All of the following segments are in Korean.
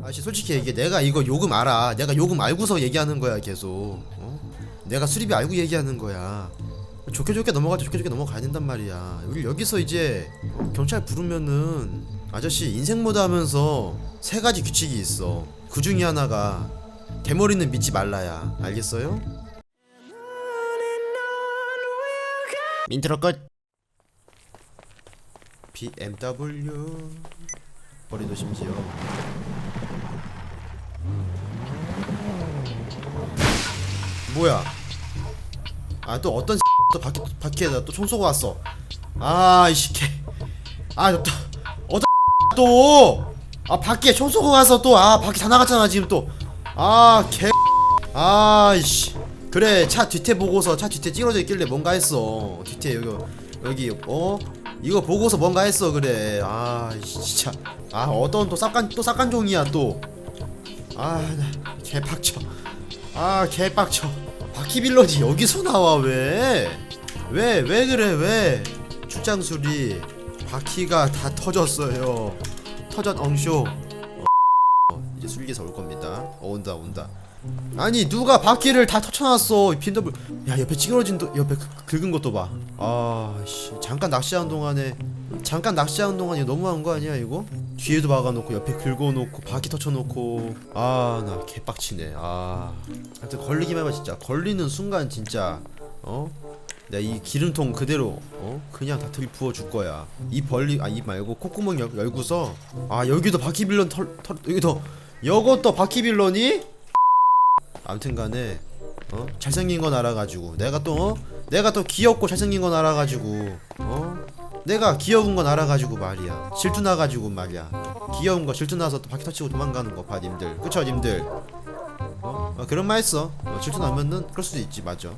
아씨 솔직히 얘기해 내가 이거 요금 알아. 내가 요금 알고서 얘기하는 거야 계속. 어? 내가 수리비 알고 얘기하는 거야. 좋게 좋게 넘어가지 좋게 좋게 넘어가야 된단 말이야. 우리 여기서 이제 어, 경찰 부르면은 아저씨 인생 모드 하면서 세 가지 규칙이 있어. 그 중에 하나가 대머리는 믿지 말라야. 알겠어요? 민트로 끝. BMW 머리도 심지어 뭐야? 아 또 어떤 또 바퀴 바퀴에다 또총 쏘고 왔어. 아 이씨 개. 아또 어떤 또아 바퀴에 총 쏘고 와서 또아 바퀴 다 나갔잖아 지금 또. 아 개. 아이씨. 그래 차 뒤태 보고서 차 뒤태 찌그러져 있길래 뭔가 했어. 뒤태 여기 여기 어 이거 보고서 뭔가 했어 그래. 아 진짜. 아 어떤 또 쌉간 또 쌉간종이야 또. 아 개빡쳐. 아 개빡쳐 바퀴빌런이 여기서 나와 왜? 왜 왜 그래 왜? 출장술이 바퀴가 다 터졌어요 터졌 엉쇼 어, 이제 술기사 올 겁니다 어, 온다 온다 아니 누가 바퀴를 다 터쳐놨어 빈더블 야 옆에 찌그러진 도 옆에 긁- 긁은 것도 봐아씨 잠깐 낚시하는 동안에 잠깐 낚시하는 동안에 너무한 거 아니야 이거? 뒤에도 박아놓고 옆에 긁어놓고 바퀴 터쳐놓고 아 나 개빡치네 아 하여튼 걸리기만 해봐 진짜 걸리는 순간 진짜 어? 내가 이 기름통 그대로 어? 그냥 다 들이부어줄 거야 입 벌리 아 입 말고 콧구멍 열, 열고서 아 여기도 바퀴빌런 털, 털 여기도 요것도 바퀴빌런이 아무튼간에 어? 잘생긴 건 알아가지고 내가 또 어? 내가 또 귀엽고 잘생긴 건 알아가지고 어? 내가 귀여운 건 알아가지고 말이야. 질투 나가지고 말이야. 귀여운 거 질투 나서 또 바퀴 터치고 도망가는 거봐 님들. 그쵸 님들? 어? 어, 그런 말 했어. 어, 질투 나면은 그럴 수도 있지 맞아.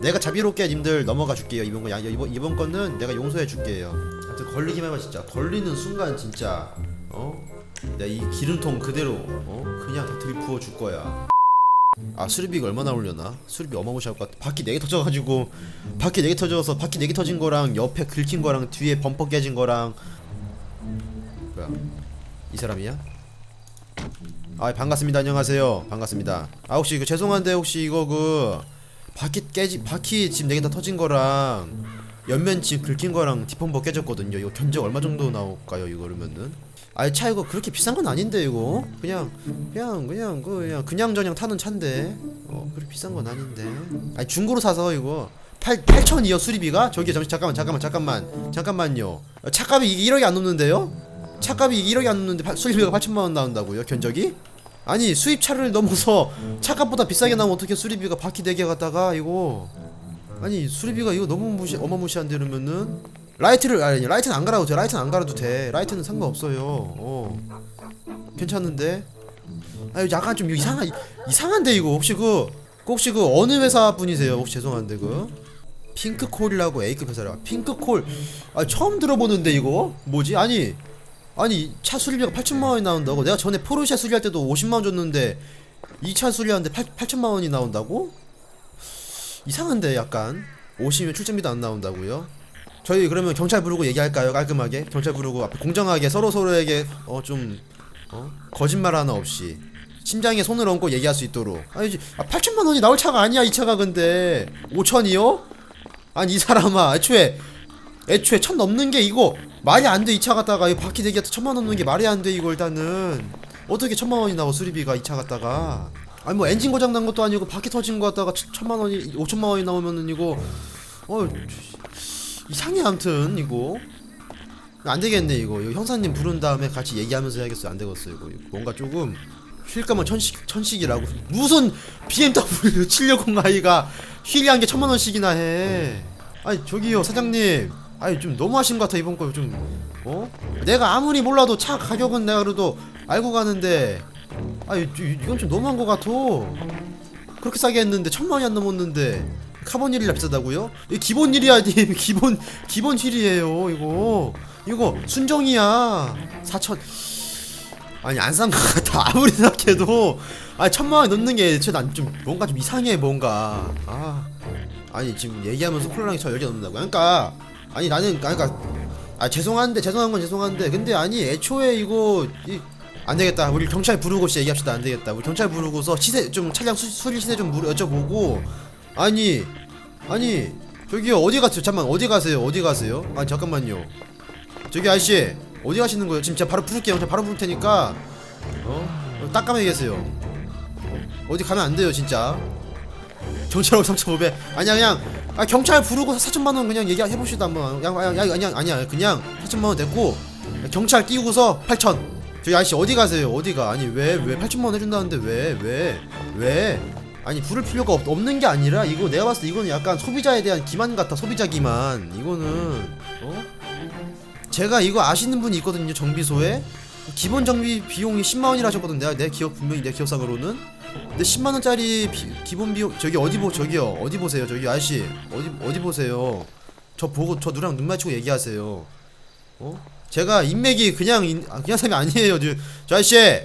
내가 자비롭게 님들 넘어가 줄게요. 이번 거 야, 이번 이번 거는 내가 용서해 줄게요. 하여튼 걸리기만 해봐 진짜 걸리는 순간 진짜 어? 내가 이 기름통 그대로 어? 그냥 다 들이부어 줄 거야 아 수리비가 얼마나 올려나? 수리비 어마무시할 것 같아. 바퀴 4개 터져가지고 바퀴 4개 터져서 바퀴 4개 터진 거랑 옆에 긁힌 거랑 뒤에 범퍼 깨진 거랑. 뭐야? 이 사람이야? 아 반갑습니다. 안녕하세요. 반갑습니다. 아 혹시 그 죄송한데 혹시 이거 그 바퀴 깨지 바퀴 지금 4개 다 터진 거랑 옆면 지금 긁힌 거랑 뒷범퍼 깨졌거든요. 이거 견적 얼마 정도 나올까요 이거 그러면은 아이 차 이거 그렇게 비싼 건 아닌데 이거. 그냥 그냥 그냥 그 그냥 그냥 저냥 타는 차인데. 어 그렇게 비싼 건 아닌데. 아니 중고로 사서 이거 8 8천이요 수리비가? 저기 잠시 잠깐만 잠깐만 잠깐만. 잠깐만요. 어, 차값이 이게 1억이 안 넘는데요? 차값이 이게 1억이 안 넘는데 파- 수리비가 8천만 원 나온다고요 견적이? 아니 수입차를 넘어서 차값보다 비싸게 나오면 어떻게 수리비가 바퀴 4개 갖다가 이거? 아니 수리비가 이거 너무 무시 어마무시한데 이러면은 라이트를 아니 라이트는 안 갈아도 돼. 라이트는 안 갈아도 돼. 라이트는 상관없어요. 어. 괜찮은데? 아유 약간 좀 이상한 이상한데 이거. 혹시 그, 그 혹시 그 어느 회사 분이세요? 혹시 죄송한데 그? 핑크콜이라고 A급 회사라 핑크콜. 아 처음 들어보는데 이거? 뭐지? 아니 아니 차 수리비가 8천만 원이 나온다고? 내가 전에 포르쉐 수리할 때도 50만 원 줬는데 이 차 수리하는데 8, 8천만 원이 나온다고? 이상한데 약간. 오시면 출전비도 안 나온다고요? 저희 그러면 경찰 부르고 얘기할까요? 깔끔하게? 경찰 부르고 앞에 공정하게 서로 서로에게 어좀 어? 거짓말 하나 없이 심장에 손을 얹고 얘기할 수 있도록. 아니 아, 8천만 원이 나올 차가 아니야 이 차가 근데. 5천이요? 아니 이 사람아 애초에 애초에 천 넘는 게 이거 말이 안 돼 이 차 갖다가. 이 바퀴 대기 천만 원 넘는 게 말이 안 돼 이거 일단은. 어떻게 천만 원이 나고 수리비가 이 차 갖다가? 아니 뭐 엔진 고장 난 것도 아니고 바퀴 터진 거 갖다가 천- 천만 원이 오천만 원이 나오면은 이거. 어 이상해 아무튼 이거. 안 되겠네 이거. 이거 형사님 부른 다음에 같이 얘기하면서 해야겠어 안 되겠어 이거. 뭔가 조금 휠 거면 천식 천식이라고. 무슨 BMW 760i가 휠이 한개 천만 원씩이나 해. 아니 저기요 사장님. 아니 좀 너무하신 것 같아 이번 거 좀. 어? 내가 아무리 몰라도 차 가격은 내가 그래도 알고 가는데. 아니 이- 이건 좀 너무한 것 같아. 그렇게 싸게 했는데 천만 원이 안 넘었는데 카본 힐이라 비싸다고요? 이 기본 힐이야 님 기본 기본 힐이에요 이거. 이거 순정이야. 4천. 아니 안산것 같아. 아무리 생각해도. 아니 천만 원 넘는 게 애초에 난좀 뭔가 좀 이상해 뭔가. 아. 아니 지금 얘기하면서 콜라랑이 저 열개 넘는다고 그러니까 아니 나는 그러니까 아 죄송한데 죄송한 건 죄송한데 근데 아니 애초에 이거 이 안 되겠다. 우리 경찰 부르고 진짜 얘기합시다. 안 되겠다. 우리 경찰 부르고서 시세 좀 차량 수, 수리 시세 좀 물어 여쭤보고 아니 아니 저기요 어디 가세요? 잠만 어디 가세요? 어디 가세요? 아니 잠깐만요. 저기 아저씨 어디 가시는 거예요? 지금 제가 바로 부를게요. 제가 바로 부를 테니까 어 딱까매 계세요. 어디 가면 안 돼요 진짜. 경찰하고 3,500 아니야 그냥 아 경찰 부르고 4천만 원 그냥 얘기해 봅시다 한번. 그냥 아니 아니 아니야 그냥 4천만 원 됐고 경찰 띄우고서 8천. 저기 아저씨 어디 가세요? 어디가? 아니 왜 왜 8천만 원 해준다는데 왜 왜 왜? 아니 부를 필요가 없, 없는 게 아니라 이거 내가 봤을 때 이거는 약간 소비자에 대한 기만 같아 소비자 기만. 이거는 어? 제가 이거 아시는 분이 있거든요 정비소에. 기본 정비 비용이 10만 원이라 하셨거든. 내가 내 기업 분명히 내 기업상으로는. 근데 10만 원짜리 비- 기본 비용 저기 어디 보 저기요. 어디 보세요 저기 아저씨. 어디 어디 보세요. 저 보고 저 누랑 눈 맞추고 얘기하세요. 어? 제가 인맥이 그냥 인, 아, 그냥 사람이 아니에요 저, 저 아저씨.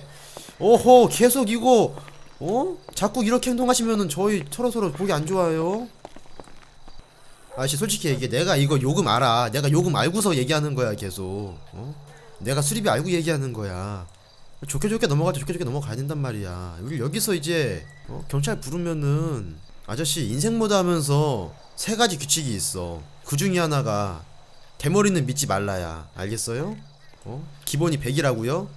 오호 계속 이거 어? 자꾸 이렇게 행동하시면은 저희 서로 서로 보기 안 좋아요. 아저씨 솔직히 얘기해. 내가 이거 요금 알아. 내가 요금 알고서 얘기하는 거야 계속. 어? 내가 수리비 알고 얘기하는 거야. 좋게 좋게 넘어가자 좋게 좋게 넘어가야 된단 말이야. 우리 여기서 이제 어? 경찰 부르면은 아저씨 인생 모드 하면서 세 가지 규칙이 있어. 그 중에 하나가 대머리는 믿지 말라야. 알겠어요? 어? 기본이 100이라고요?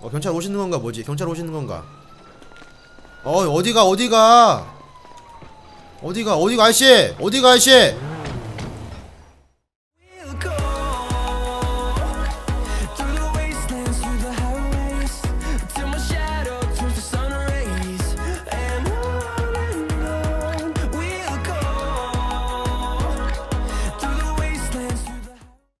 어 경찰 오시는 건가 뭐지? 경찰 오시는 건가? 어 어디가 어디가? 어디가 어디가 아저씨? 어디가 아저씨